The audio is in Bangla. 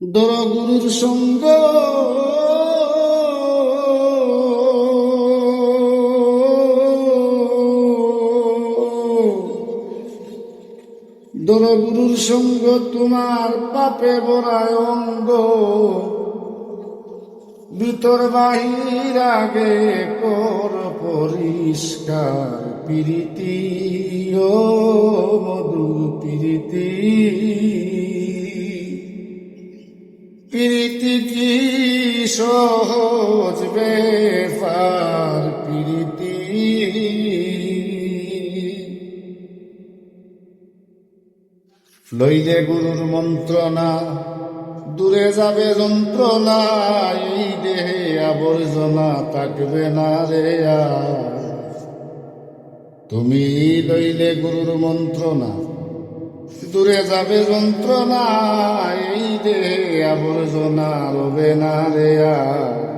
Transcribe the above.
দরগুরুর সঙ্গ। দরগুরুর সঙ্গ তোমার পাপে বড়ায় অঙ্গ। ভিতর বাহির আগে কর পরিষ্কার প্রীতি ও মধুর প্রীতি। প্রীতি কি সহজ বেফার প্রীতি? লইলে গুরুর মন্ত্রণা, দূরে যাবে যন্ত্রণা, এই দেহে আবর্জনা থাকবে না রে তুমি লইলে গুরুর মন্ত্রণা, দূরে যাবে যন্ত্রণা, এই দেহে আবর্জনা রবে না রে আর